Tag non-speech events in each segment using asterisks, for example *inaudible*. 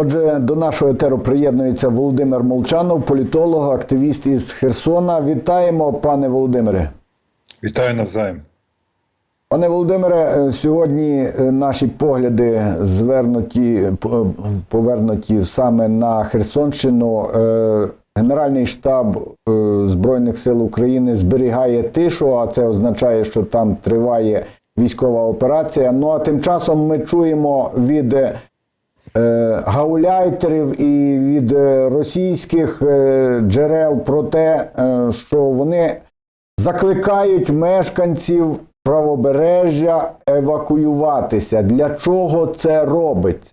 Отже, до нашого етеру приєднується Володимир Молчанов, політолог, активіст із Херсона. Вітаємо, пане Володимире. Вітаю навзаєм. Пане Володимире, е, сьогодні е, наші погляди звернуті повернуті саме на Херсонщину. Е, Генеральний штаб е, Збройних сил України зберігає тишу, а це означає, що там триває військова операція. Ну а тим часом ми чуємо від е, гауляйтерів і від е, російських е, джерел про те, е, що вони закликають мешканців правобережжя евакуюватися. Для чого це робиться?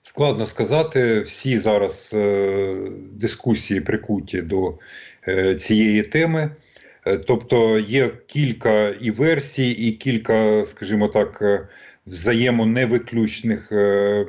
Складно сказати, всі зараз е, дискусії прикуті до е, цієї теми. Е, Тобто є кілька і версій, і кілька, скажімо так, е, взаємоневиключних е,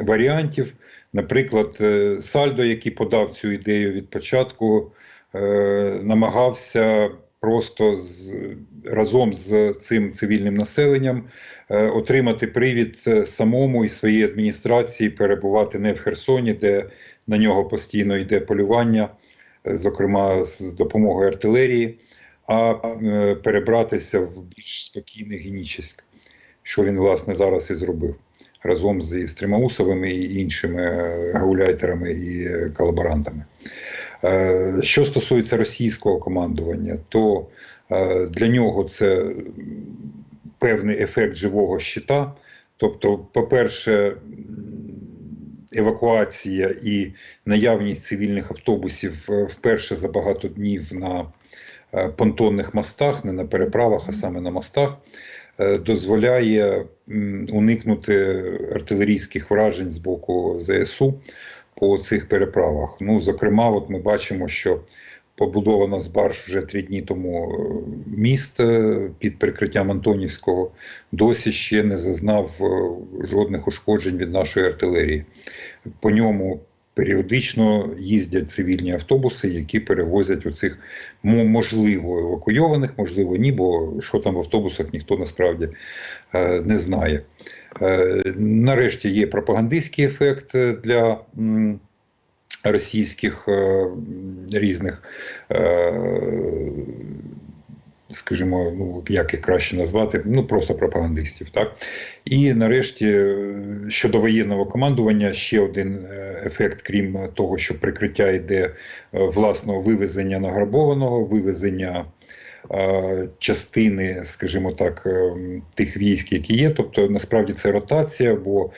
варіантів. Наприклад, е, Сальдо, який подав цю ідею від початку, е, намагався просто з, разом з цим цивільним населенням отримати привід самому і своїй адміністрації перебувати не в Херсоні, де на нього постійно йде полювання, зокрема з допомогою артилерії, а перебратися в більш спокійний Генічеськ, що він власне зараз і зробив разом зі Стримаусовими і іншими е, гауляйтерами і е, колаборантами. Е, Що стосується російського командування, то для нього це певний ефект живого щита. Тобто, по-перше, евакуація і наявність цивільних автобусів вперше за багато днів на понтонних мостах, не на переправах, а саме на мостах, дозволяє уникнути артилерійських вражень з боку ЗСУ по цих переправах. Ну, зокрема, от ми бачимо, що побудовано з барж вже три дні тому е, міст е, під прикриттям Антонівського, досі ще не зазнав е, жодних ушкоджень від нашої артилерії. По ньому періодично їздять цивільні автобуси, які перевозять оцих мо- можливо евакуйованих, можливо, ні, бо що там в автобусах ніхто насправді е, не знає. Е, Нарешті є пропагандистський ефект е, для російських різних, скажімо, ну як їх краще назвати, ну просто пропагандистів. Так? І нарешті е, щодо воєнного командування ще один е, ефект, крім того, що прикриття йде е, власного вивезення награбованого, вивезення частини, скажімо так, тих військ, які є. Тобто, насправді це ротація, бо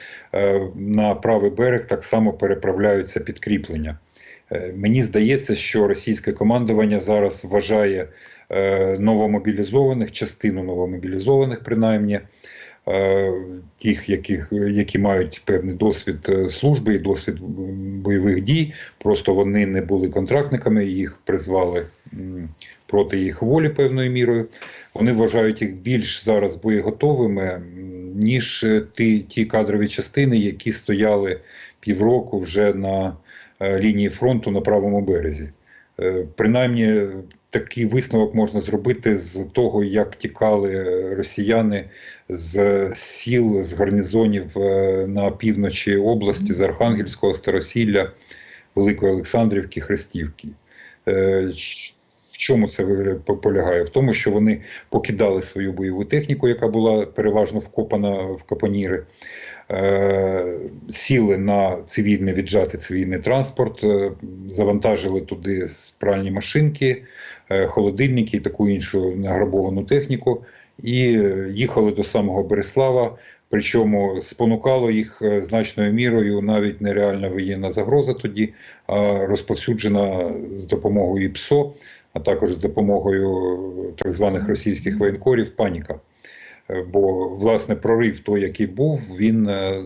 на правий берег так само переправляються підкріплення. Мені здається, що російське командування зараз вважає новомобілізованих, частину новомобілізованих, принаймні. е, Тих, яких, які мають певний досвід е, служби і досвід бойових дій, просто вони не були контрактниками, їх призвали проти їх волі певною мірою. Вони вважають їх більш зараз боєготовими, ніж е, ті, ті кадрові частини, які стояли півроку вже на е, лінії фронту на правому березі. Е, Принаймні, такий висновок можна зробити з того, як тікали росіяни з сіл, з гарнізонів е, на півночі області, з Архангельського, Старосілля, Великої Олександрівки, Хрестівки. Е, В чому це полягає? В тому, що вони покидали свою бойову техніку, яка була переважно вкопана в капоніри, е, сіли на цивільний віджатий цивільний транспорт, завантажили туди спральні машинки, холодильники і таку іншу награбовану техніку, і е, їхали до самого Береслава. Причому спонукало їх е, значною мірою навіть не реальна воєнна загроза тоді, розповсюджена з допомогою ІПСО, а також з допомогою так званих російських воєнкорів паніка. Е, Бо власне прорив той, який був, він е,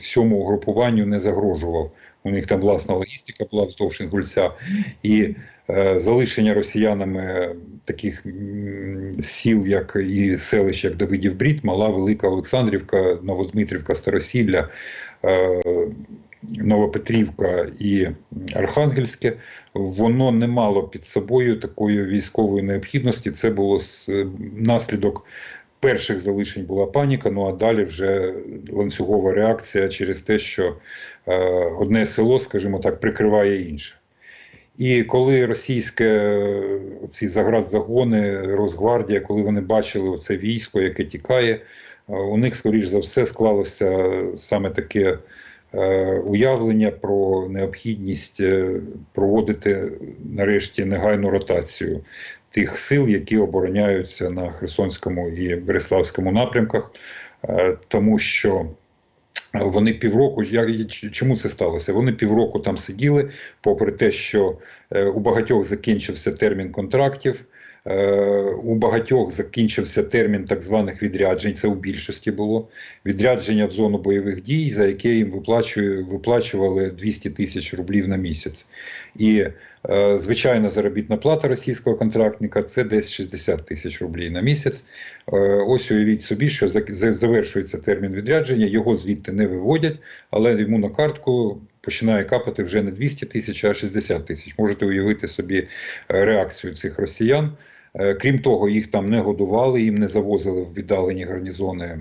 всьому угрупуванню не загрожував. У них там власна логістика була вздовж Інгульця, і е, залишення росіянами таких сіл, як і селищ, як Давидів Брід, Мала, Велика Олександрівка, Новодмитрівка, Старосілля, е, Новопетрівка і Архангельське, воно не мало під собою такої військової необхідності. Це було наслідок перших залишень була паніка, ну а далі вже ланцюгова реакція через те, що е, одне село, скажімо так, прикриває інше. І коли російське е, ці заградзагони, Росгвардія, коли вони бачили це військо, яке тікає, е, у них, скоріш за все, склалося саме таке е, уявлення про необхідність е, проводити нарешті негайну ротацію тих сил, які обороняються на Херсонському і Береславському напрямках, Е, тому що вони півроку, я- чому це сталося? Вони півроку там сиділи, попри те, що е, у багатьох закінчився термін контрактів, е, у багатьох закінчився термін так званих відряджень, це у більшості було. Відрядження в зону бойових дій, за яке їм виплачували 200 тисяч рублів на місяць. І е, звичайна заробітна плата російського контрактника це десь 60 тисяч рублів на місяць. Е, Ось уявіть собі, що завершується термін відрядження, його звідти не виводять, але йому на картку починає капати вже не 200 тисяч, а 60 тисяч. Можете уявити собі е, реакцію цих росіян. Крім того, їх там не годували, їм не завозили в віддалені гарнізони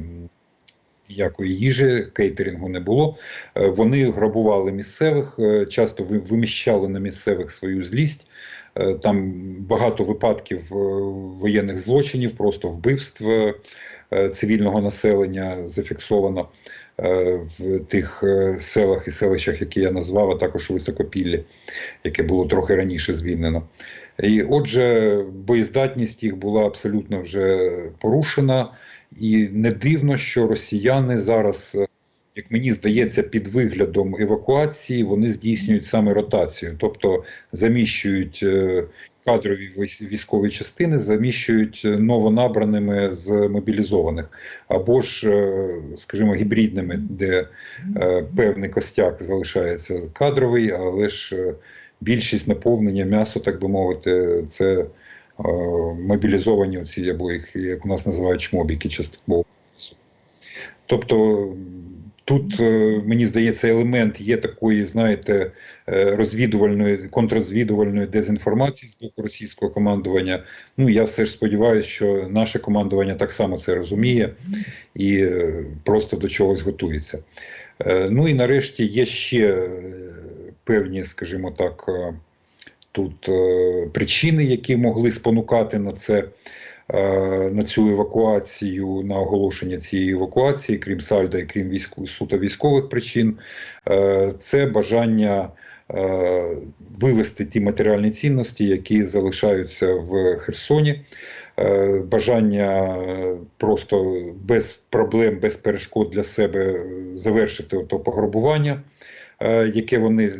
ніякої їжі, кейтерингу не було. Е, Вони грабували місцевих, е, часто виміщали на місцевих свою злість. Е, Там багато випадків воєнних злочинів, просто вбивств цивільного населення зафіксовано в тих селах і селищах, які я назвав, а також Високопіллі, яке було трохи раніше звільнено. І отже, боєздатність їх була абсолютно вже порушена, і не дивно, що росіяни зараз, е, як мені здається, під виглядом евакуації вони здійснюють саме ротацію, тобто заміщують е, кадрові військові частини, заміщують е, новонабраними з мобілізованих, або ж, скажімо, гібридними, де певний костяк залишається кадровий, але ж більшість наповнення м'ясо, так би мовити, це мобілізовані оці, або їх, як у нас називають чмобіки частково. Тобто тут, е, мені здається, елемент є такої, знаєте, е, розвідувальної, контррозвідувальної дезінформації з боку російського командування. Ну, я все ж сподіваюся, що наше командування так само це розуміє і е, просто до чогось готується. Е, Ну і нарешті є ще е, певні, скажімо так, е, тут е, причини, які могли спонукати на це. е, На цю евакуацію, на оголошення цієї евакуації, крім сальда і крім війську, суто військових причин, е, це бажання е, вивести ті матеріальні цінності, які залишаються в Херсоні, бажання просто без проблем, без перешкод для себе завершити то пограбування, яке вони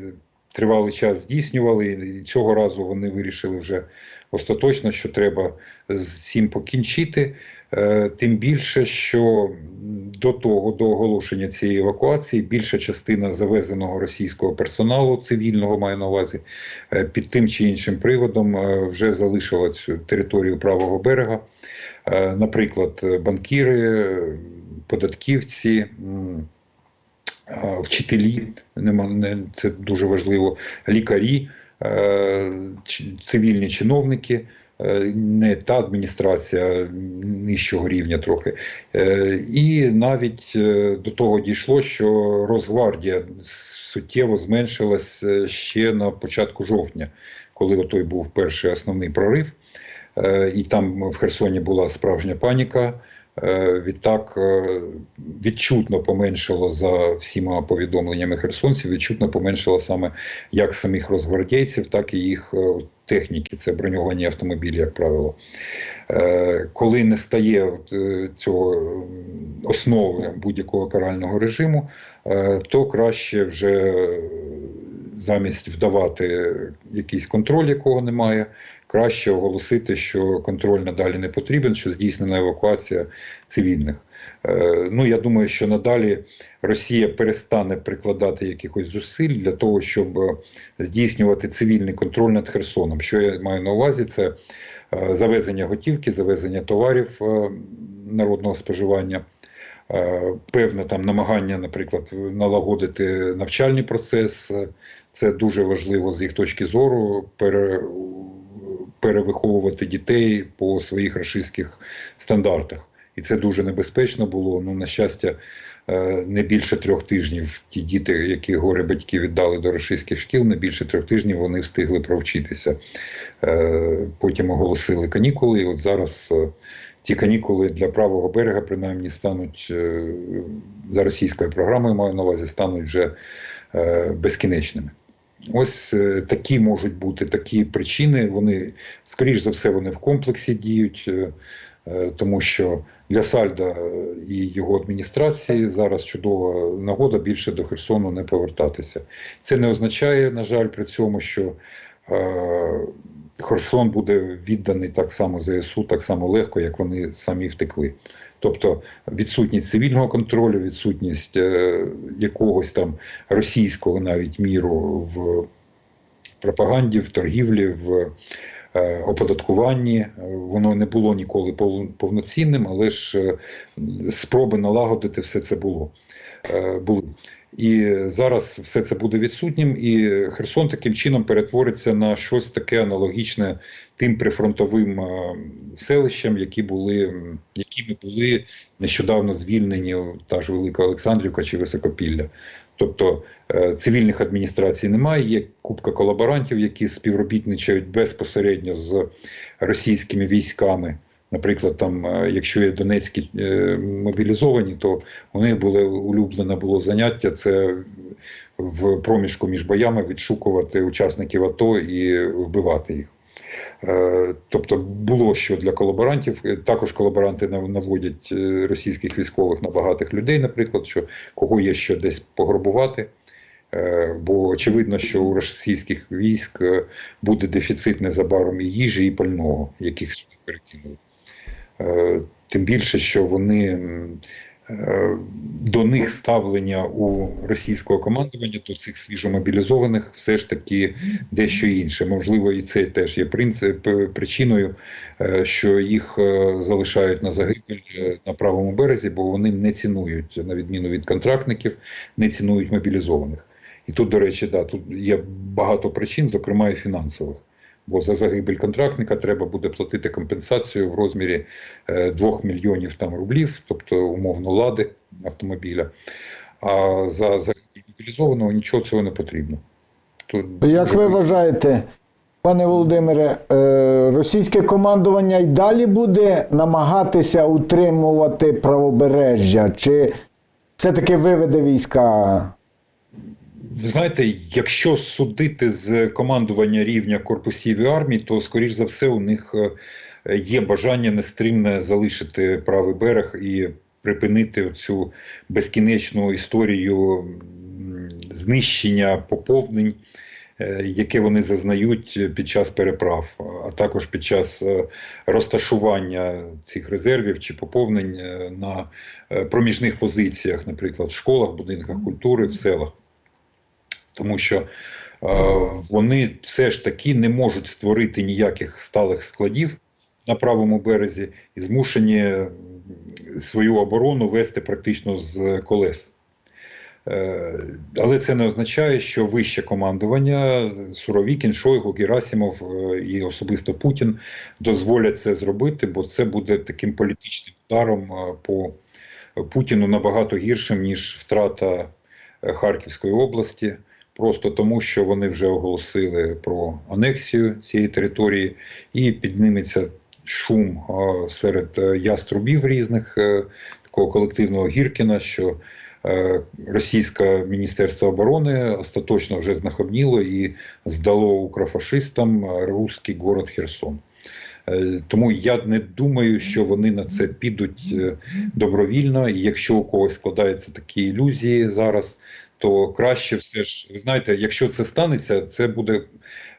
тривалий час здійснювали, і цього разу вони вирішили вже остаточно, що треба з цим покінчити. Е, Тим більше, що до того, до оголошення цієї евакуації, більша частина завезеного російського персоналу, цивільного маю на увазі, е, під тим чи іншим приводом е, вже залишила цю територію правого берега. Наприклад, банкіри, податківці. Вчителі, це дуже важливо, лікарі, е, цивільні чиновники, е, не та адміністрація нижчого рівня трохи. Е, І навіть до того дійшло, що Росгвардія суттєво зменшилась ще на початку жовтня, коли той був перший основний прорив. І там в Херсоні була справжня паніка. Е, Відтак е, відчутно поменшало за всіма повідомленнями херсонців, відчутно поменшало саме як самих розгвардійців, так і їх е, техніки. Це броньовані автомобілі, як правило. Коли не стає цього основи будь-якого карального режиму, то краще вже замість вдавати якийсь контроль, якого немає, краще оголосити, що контроль надалі не потрібен, що здійснена евакуація цивільних. Е, Ну, я думаю, що надалі Росія перестане прикладати якихось зусиль для того, щоб е, здійснювати цивільний контроль над Херсоном. Що я маю на увазі, це е, завезення готівки, завезення товарів народного споживання. Певне там намагання, наприклад, налагодити навчальний процес. Це дуже важливо з їх точки зору. Пере, перевиховувати дітей по своїх рашистських стандартах. І це дуже небезпечно було. Ну, на щастя, е, не більше трьох тижнів ті діти, які горе батьки віддали до російських шкіл, не більше трьох тижнів вони встигли провчитися. Е, Потім оголосили канікули. І от зараз е, ті канікули для правого берега, принаймні, стануть е, за російською програмою, маю на увазі, стануть вже е, безкінечними. Ось е, такі можуть бути такі причини. Вони, скоріш за все, вони в комплексі діють, е, е, тому що для Сальда і його адміністрації зараз чудова нагода більше до Херсону не повертатися. Це не означає, на жаль, при цьому, що Херсон буде відданий так само ЗСУ, так само легко, як вони самі втекли. Тобто відсутність цивільного контролю, відсутність е, якогось там російського навіть міру в пропаганді, в торгівлі, в е, оподаткуванні. Е, Воно не було ніколи пов- повноцінним, але ж спроби налагодити все це було. Е, були. І зараз все це буде відсутнім, і Херсон таким чином перетвориться на щось таке аналогічне тим прифронтовим е, селищам, які були, якими були нещодавно звільнені та ж Велика Олександрівка чи Високопілля. Тобто е, цивільних адміністрацій немає, є купка колаборантів, які співробітничають безпосередньо з російськими військами. Наприклад, там, е, якщо є донецькі е, мобілізовані, то у них було улюблене було заняття це в проміжку між боями відшукувати учасників АТО і вбивати їх. Е, Тобто було що для колаборантів. Також колаборанти наводять російських військових на багатих людей, наприклад, що кого є що десь пограбувати. Бо очевидно, що у російських військ буде дефіцит незабаром і їжі, і пального, яких перекинули. Е, Тим більше, що вони е, до них ставлення у російського командування, до цих свіжомобілізованих, все ж таки дещо інше. Можливо, і це теж є принцип е, причиною, що їх залишають на загибель на правому березі, бо вони не цінують, на відміну від контрактників, не цінують мобілізованих. І тут, до речі, да, тут є багато причин, зокрема і фінансових. Бо за загибель контрактника треба буде платити компенсацію в розмірі е, 2 мільйонів там рублів, тобто умовно лади автомобіля. А за загибель мобілізованого нічого цього не потрібно. Тут Як ви вважаєте, пане Володимире, е, російське командування й далі буде намагатися утримувати правобережжя, чи все-таки виведе війська? Знаєте, якщо судити з командування рівня корпусів і армій, то скоріш за все у них е, є бажання нестримне залишити правий берег і припинити цю безкінечну історію знищення поповнень, е, яке вони зазнають під час переправ, а також під час е, розташування цих резервів чи поповнень на проміжних позиціях, наприклад, в школах, будинках культури, в селах тому що е, вони все ж таки не можуть створити ніяких сталих складів на правому березі і змушені свою оборону вести практично з колес. Е, Але це не означає, що вище командування Суровікін, Шойгу, Герасимов е, і особисто Путін дозволять це зробити, бо це буде таким політичним ударом по Путіну набагато гіршим, ніж втрата Харківської області просто тому, що вони вже оголосили про анексію цієї території, і підніметься шум серед е, яструбів різних е, такого колективного Гіркіна, що е, російське міністерство оборони остаточно вже знахабніло і здало укрофашистам руський город Херсон. Тому я не думаю, що вони на це підуть добровільно. І якщо у когось складаються такі ілюзії зараз, то краще все ж, ви знаєте, якщо це станеться, це буде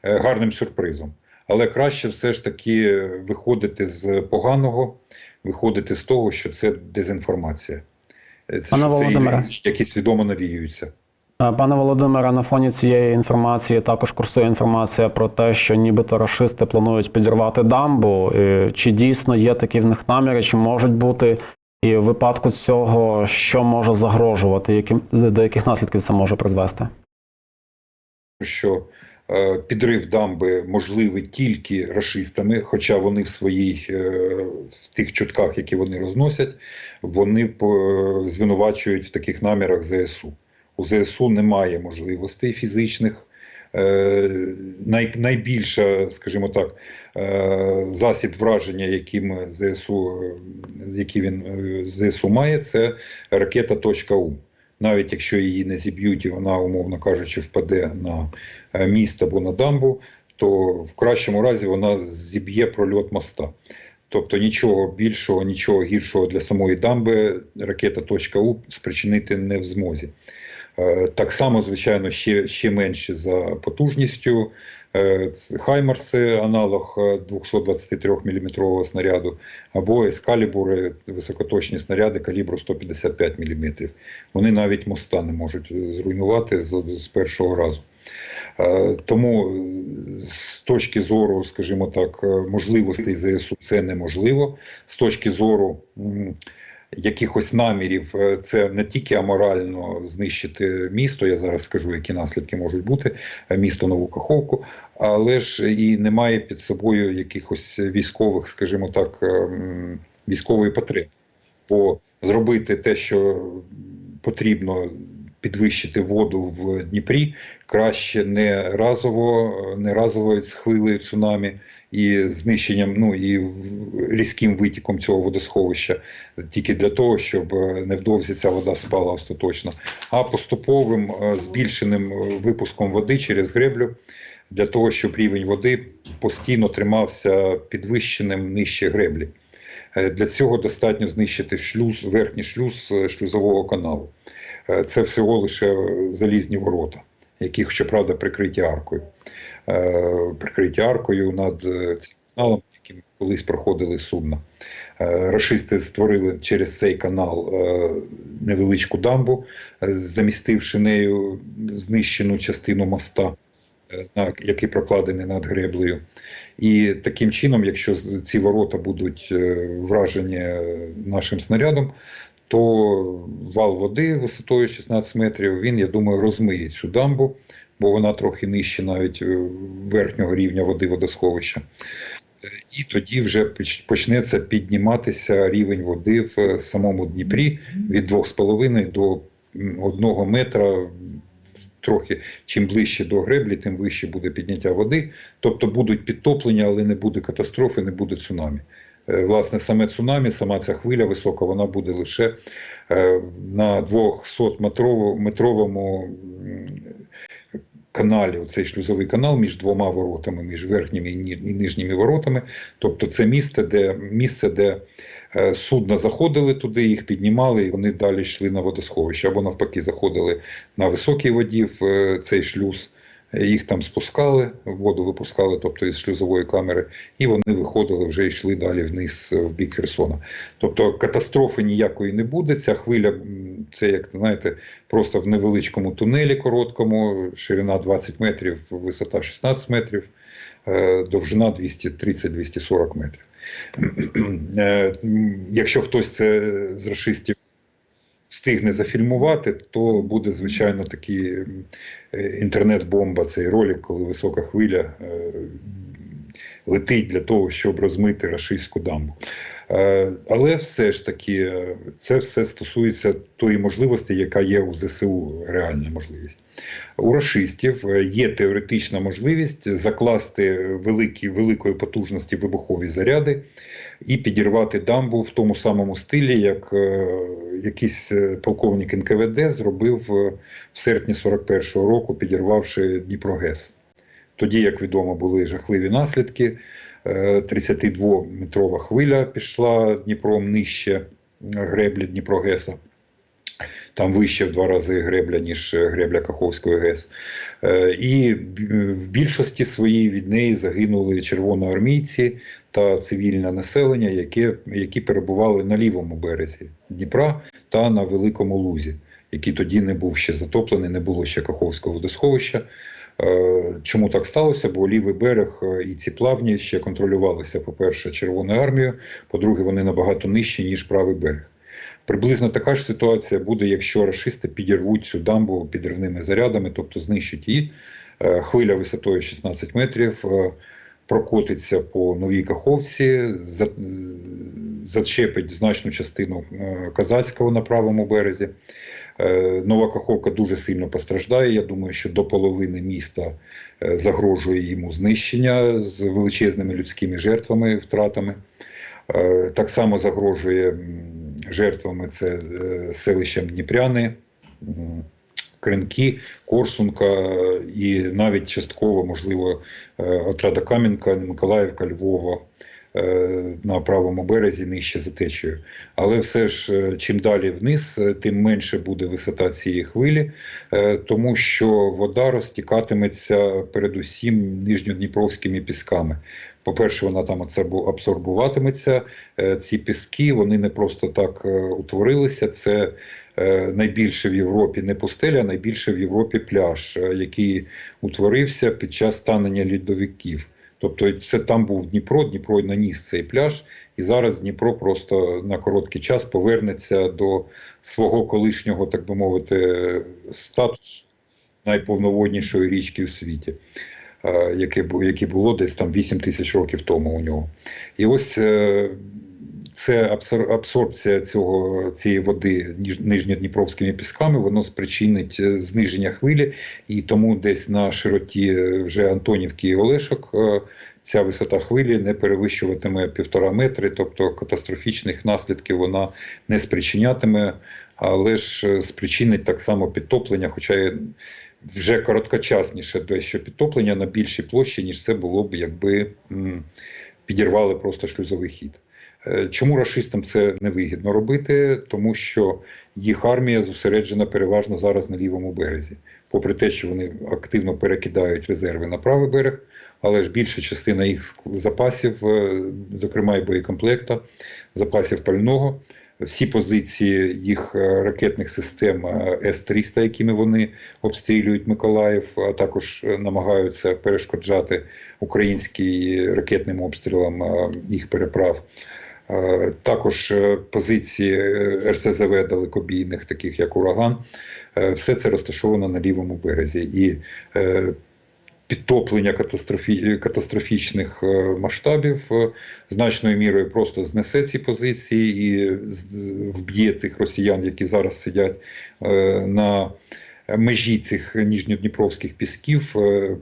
е, гарним сюрпризом. Але краще все ж таки виходити з поганого, виходити з того, що це дезінформація. Е, Це, Пане Володимире. які свідомо навіюються. Пане Володимире, на фоні цієї інформації також курсує інформація про те, що нібито рашисти планують підірвати дамбу. Е, Чи дійсно є такі в них наміри, чи можуть бути? І в випадку цього, що може загрожувати, яким до яких наслідків це може призвести? що Е, Підрив дамби можливий тільки рашистами, хоча вони в своїй е, в тих чутках, які вони розносять, вони по- звинувачують в таких намірах ЗСУ. У ЗСУ немає можливостей фізичних. Е, Най, найбільша, скажімо так, е, засіб враження, яким ЗСУ, е, який він е, ЗСУ має, це ракета .у. Навіть якщо її не зіб'ють і вона, умовно кажучи, впаде на е, міст або на дамбу, то в кращому разі вона зіб'є прольот моста. Тобто нічого більшого, нічого гіршого для самої дамби ракета .у спричинити не в змозі. Е, Так само, звичайно, ще, ще менше за потужністю. Е, Хаймарси, аналог 223 мм снаряду, або ескалібури, високоточні снаряди калібру 155 мм. Вони навіть моста не можуть е, зруйнувати з, першого разу. Е, Тому е, з точки зору, скажімо так, е, можливостей ЗСУ це неможливо. З точки зору якихось намірів, е, це не тільки аморально знищити місто. Я зараз скажу, які наслідки можуть бути е, місто Нову Каховку, але ж і немає під собою якихось військових, скажімо так, е, військової потреби. Бо зробити те, що потрібно підвищити воду в Дніпрі, краще не разово, не разовою хвилею цунамі і знищенням, ну і різким витіком цього водосховища, тільки для того, щоб е, невдовзі ця вода спала остаточно, а поступовим е, збільшеним е, випуском води через греблю. Для того, щоб рівень води постійно тримався підвищеним нижче греблі. Е, Для цього достатньо знищити шлюз, верхній шлюз е, шлюзового каналу. Е, Це всього лише залізні ворота, які, щоправда, прикриті аркою. Прикриті аркою над цим каналом, яким колись проходили судна. Рашисти створили через цей канал невеличку дамбу, замістивши нею знищену частину моста, на- який прокладений над греблею. І таким чином, якщо ці ворота будуть е, вражені е, нашим снарядом, то вал води висотою 16 метрів, він, я думаю, розмиє цю дамбу, бо вона трохи нижче навіть е, верхнього рівня води водосховища. І тоді вже почнеться підніматися рівень води в самому Дніпрі від 2,5 до 1 метра. Трохи чим ближче до греблі, тим вище буде підняття води. Тобто будуть підтоплення, але не буде катастрофи, не буде цунамі. Е, Власне, саме цунамі, сама ця хвиля висока, вона буде лише е, на 200-метровому каналі, цей шлюзовий канал між двома воротами, між верхніми і нижніми воротами. Тобто це місце, де, місце, де судна заходили туди, їх піднімали, і вони далі йшли на водосховище, або навпаки, заходили на високій воді в е, цей шлюз. Е, Їх там спускали, воду випускали, тобто із шлюзової камери, і вони виходили вже йшли далі вниз е, в бік Херсона. Тобто катастрофи ніякої не буде. Ця хвиля, це як знаєте, просто в невеличкому тунелі короткому, ширина 20 метрів, висота 16 метрів, е, довжина 230-240 метрів. *clears throat* Е, Якщо хтось це з расистів встигне зафільмувати, то буде, звичайно, такий е, інтернет-бомба, цей ролик, коли висока хвиля е, летить для того, щоб розмити рашистську дамбу. Е, Але все ж таки, е, це все стосується тої можливості, яка є у ЗСУ, реальна можливість. У рашистів е, є теоретична можливість закласти великі, великої потужності вибухові заряди і підірвати дамбу в тому самому стилі, як якийсь полковник НКВД зробив в серпні 41-го року, підірвавши Дніпрогес. Тоді, як відомо, були жахливі наслідки. Е, 32-метрова хвиля пішла Дніпром нижче греблі Дніпрогеса. Там вище в два рази гребля, ніж е, гребля Каховської ГЕС. Е, І в більшості своїй від неї загинули червоноармійці та цивільне населення, яке, які перебували на лівому березі Дніпра та на Великому Лузі, який тоді не був ще затоплений, не було ще Каховського водосховища. Е, Чому так сталося? Бо лівий берег е, і ці плавні ще контролювалися, по-перше, Червоною армією, по-друге, вони набагато нижчі, ніж правий берег. Приблизно така ж ситуація буде, якщо рашисти підірвуть цю дамбу підривними зарядами, тобто знищать її. Е, Хвиля висотою 16 метрів прокотиться по новій каховці, зачепить значну частину Казацького на правому березі. Е, Нова Каховка дуже сильно постраждає. Я думаю, що до половини міста е, загрожує йому знищення з величезними людськими жертвами, втратами. Е, Так само загрожує жертвами це селищем Дніпряни, м, Кринки, Корсунка і навіть частково, можливо, Отрада Кам'янка, Миколаївка, Львова на правому березі нижче за течією. Але все ж, е, чим далі вниз, е, тим менше буде висота цієї хвилі, е, тому що вода розтікатиметься передусім нижньодніпровськими пісками. По-перше, вона там абсорбуватиметься. Е, Ці піски вони не просто так е, утворилися. Це е, найбільше в Європі не пустеля, а найбільше в Європі пляж, е, який утворився під час станення льодовиків. Тобто це там був Дніпро, Дніпро наніс цей пляж, і зараз Дніпро просто на короткий час повернеться до свого колишнього, так би мовити, статусу найповноводнішої річки в світі, е, яке, було десь там 8 тисяч років тому у нього. І ось е, це абсорбція цього, цієї води нижньодніпровськими пісками, воно спричинить е, зниження хвилі, і тому десь на широті е, вже Антонівки і Олешок е, ця висота хвилі не перевищуватиме півтора метри, тобто катастрофічних наслідків вона не спричинятиме, але ж спричинить так само підтоплення, хоча вже короткочасніше дещо підтоплення на більшій площі, ніж це було б, якби підірвали просто шлюзовий хід. Е, Чому рашистам це невигідно робити? Тому що їх армія зосереджена переважно зараз на лівому березі, попри те, що вони активно перекидають резерви на правий берег, але ж більша частина їх запасів, е, зокрема і боєкомплекта, запасів пального, всі позиції їх е, ракетних систем е, С-300, якими вони обстрілюють Миколаїв, а також намагаються перешкоджати український ракетним обстрілам їх переправ. Е, Також е, позиції е, РСЗВ далекобійних, таких як ураган, все це розташовано на лівому березі. І підтоплення катастрофі... катастрофічних масштабів значною мірою просто знесе ці позиції і вб'є тих росіян, які зараз сидять на межі цих ніжньодніпровських пісків,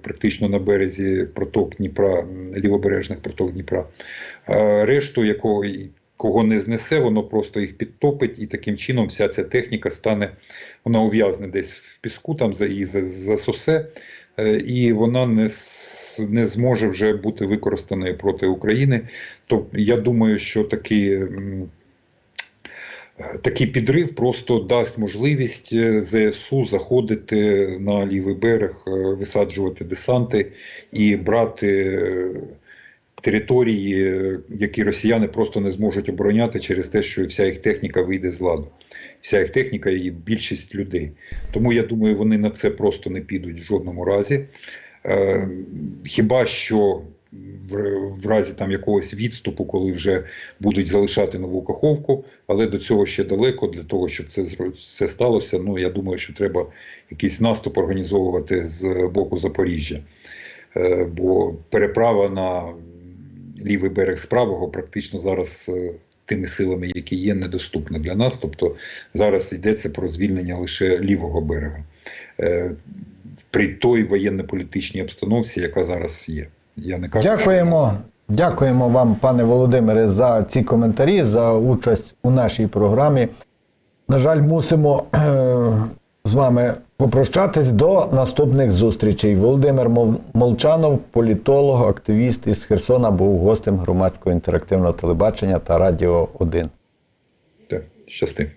практично на березі проток Дніпра, лівобережних проток Дніпра. Е, Решту, якого кого не знесе, воно просто їх підтопить, і таким чином вся ця техніка стане, вона ув'язне десь в піску, там за її за- засосе, е, і вона не, не зможе вже бути використаною проти України. То я думаю, що такий. е, Такий підрив просто дасть можливість ЗСУ заходити на лівий берег, висаджувати десанти і брати території, е, які росіяни просто не зможуть обороняти через те, що вся їх техніка вийде з ладу. Вся їх техніка і більшість людей. Тому я думаю, вони на це просто не підуть в жодному разі. Е, Хіба що в, разі там якогось відступу, коли вже будуть залишати нову каховку, але до цього ще далеко. Для того, щоб це це сталося. Ну я думаю, що треба якийсь наступ організовувати з боку Запоріжжя. Е, Бо переправа на лівий берег з правого практично зараз е, тими силами, які є, недоступна для нас. Тобто зараз йдеться про звільнення лише лівого берега Е, при той воєнно-політичній обстановці, яка зараз є. Я не кажу, що- Дякуємо. Дякуємо вам, пане Володимире, за ці коментарі, за участь у нашій програмі. На жаль, мусимо е, з вами попрощатись до наступних зустрічей. Володимир Молчанов, політолог, активіст із Херсона, був гостем громадського інтерактивного телебачення та Радіо 1. Так, щасти.